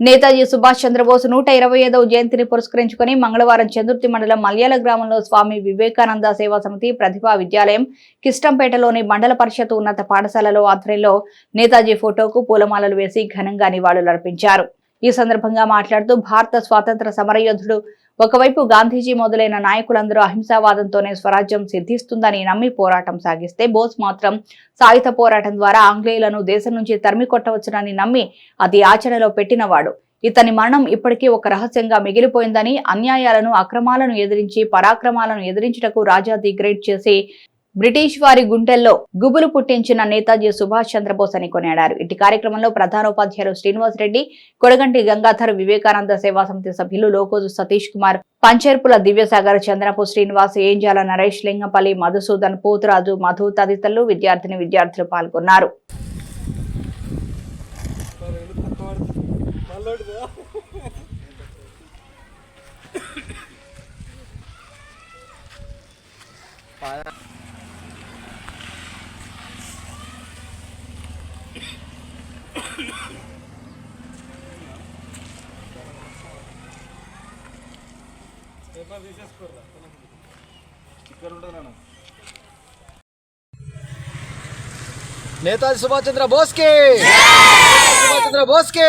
నేతాజీ సుభాష్ చంద్రబోస్ నూట ఇరవై ఐదవ జయంతిని పురస్కరించుకుని మంగళవారం చందుర్తి మండలం మల్యాల గ్రామంలో స్వామి వివేకానంద సేవా సమితి ప్రతిభా విద్యాలయం కిష్టంపేటలోని మండల పరిషత్ ఉన్నత పాఠశాలలో ఆధ్వర్యంలో నేతాజీ ఫోటోకు పూలమాలలు వేసి ఘనంగా నివాళులర్పించారు. ఈ సందర్భంగా మాట్లాడుతూ భారత స్వాతంత్ర సమరయోధుడు. ఒకవైపు గాంధీజీ మొదలైన నాయకులందరూ అహింసావాదంతోనే స్వరాజ్యం సిద్ధిస్తుందని నమ్మి పోరాటం సాగిస్తే బోస్ మాత్రం సాయుధ పోరాటం ద్వారా ఆంగ్లేయులను దేశం నుంచి తరిమి కొట్టవచ్చునని నమ్మి అది ఆచరణలో పెట్టినవాడు. ఇతని మరణం ఇప్పటికీ ఒక రహస్యంగా మిగిలిపోయిందని అన్యాయాలను అక్రమాలను ఎదిరించి పరాక్రమాలను ఎదిరించుటకు రాజా ది గ్రేట్ చేసి బ్రిటిష్ వారి గుంటెల్లో గుబులు పుట్టించిన నేతాజీ సుభాష్ చంద్రబోస్ అని కొనియాడారు. ఇటు కార్యక్రమంలో ప్రధానోపాధ్యాయులు శ్రీనివాస్ రెడ్డి కొడగంటి గంగాధర్ వివేకానంద సేవా సమితి సభ్యులు లోకోజు సతీష్ కుమార్ పంచేర్పుల దివ్యసాగర్ చంద్రపు శ్రీనివాస్ ఏంజాల నరేష్ లింగపల్లి మధుసూదన్ పోతురాజు మధు తదితరులు విద్యార్థిని విద్యార్థులు పాల్గొన్నారు. నేతాజీ సుభాష్ చంద్ర బోస్కి! సుభాష్ చంద్ర బోస్కి!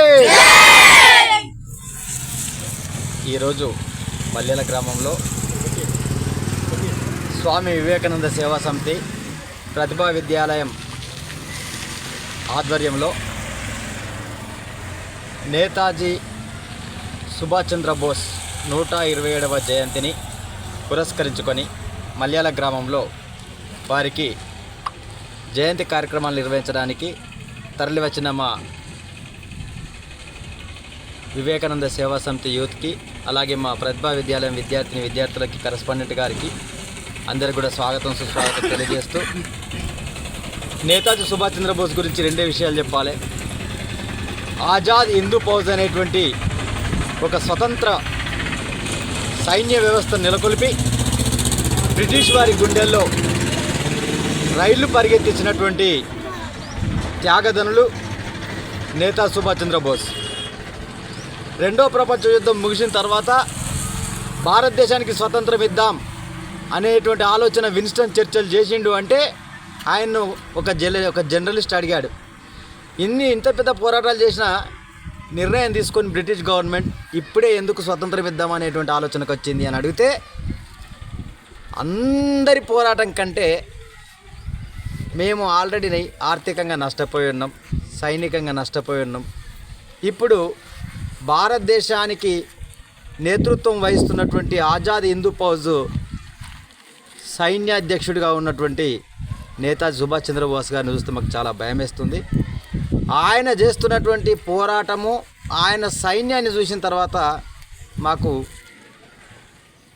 ఈరోజు మల్లెల గ్రామంలో స్వామి వివేకానంద సేవా సమితి ప్రతిభా విద్యాలయం ఆధ్వర్యంలో నేతాజీ సుభాష్ చంద్ర బోస్ నూట ఇరవై ఏడవ జయంతిని పురస్కరించుకొని మల్యాల గ్రామంలో వారికి జయంతి కార్యక్రమాలు నిర్వహించడానికి తరలివచ్చిన మా వివేకానంద సేవా సమితి యూత్కి అలాగే మా ప్రతిభా విద్యాలయం విద్యార్థిని విద్యార్థులకి కరస్పాండెంట్ గారికి అందరికి కూడా స్వాగతం సుస్వాగతం తెలియజేస్తూ నేతాజీ సుభాష్ చంద్రబోస్ గురించి రెండే విషయాలు చెప్పాలి. ఆజాద్ హిందూ ఫౌజ్ అనేటువంటి ఒక స్వతంత్ర సైన్య వ్యవస్థ నెలకొల్పి బ్రిటిష్ వారి గుండెల్లో రైళ్ళు పరిగెత్తించినటువంటి త్యాగధనులు నేతా సుభాష్ చంద్రబోస్. రెండో ప్రపంచ యుద్ధం ముగిసిన తర్వాత భారతదేశానికి స్వతంత్రం ఇద్దాం అనేటువంటి ఆలోచన విన్స్టన్ చర్చలు చేసిండు అంటే ఆయన్ను ఒక జల ఒక జర్నలిస్ట్ అడిగాడు. ఇన్ని ఇంత పెద్ద పోరాటాలు చేసినా నిర్ణయం తీసుకొని బ్రిటిష్ గవర్నమెంట్ ఇప్పుడే ఎందుకు స్వతంత్రం ఇద్దాం అనేటువంటి ఆలోచనకు వచ్చింది అని అడిగితే అందరి పోరాటం కంటే మేము ఆల్రెడీ ఆర్థికంగా నష్టపోయి ఉన్నాం సైనికంగా నష్టపోయి ఉన్నాం. ఇప్పుడు భారతదేశానికి నేతృత్వం వహిస్తున్నటువంటి ఆజాద్ హిందూ ఫౌజ్ సైన్యాధ్యక్షుడిగా ఉన్నటువంటి నేతాజీ సుభాష్ చంద్రబోస్ గారిని చూస్తే మాకు చాలా భయం వేస్తుంది ఆయన చేస్తున్నటువంటి పోరాటము ఆయన సైన్యాన్ని చూసిన తర్వాత మాకు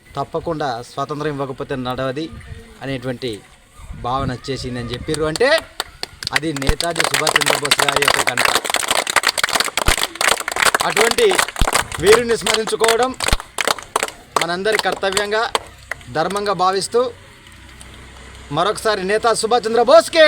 తప్పకుండా స్వాతంత్రం ఇవ్వకపోతే నడవది అనేటువంటి భావన వచ్చేసిందని చెప్పారు అంటే అది నేతాజీ సుభాష్ చంద్రబోస్ గారి యొక్క కనుక అటువంటి వీరుని స్మరించుకోవడం మనందరి కర్తవ్యంగా ధర్మంగా భావిస్తూ మరొకసారి నేతా సుభాష్ చంద్రబోస్కి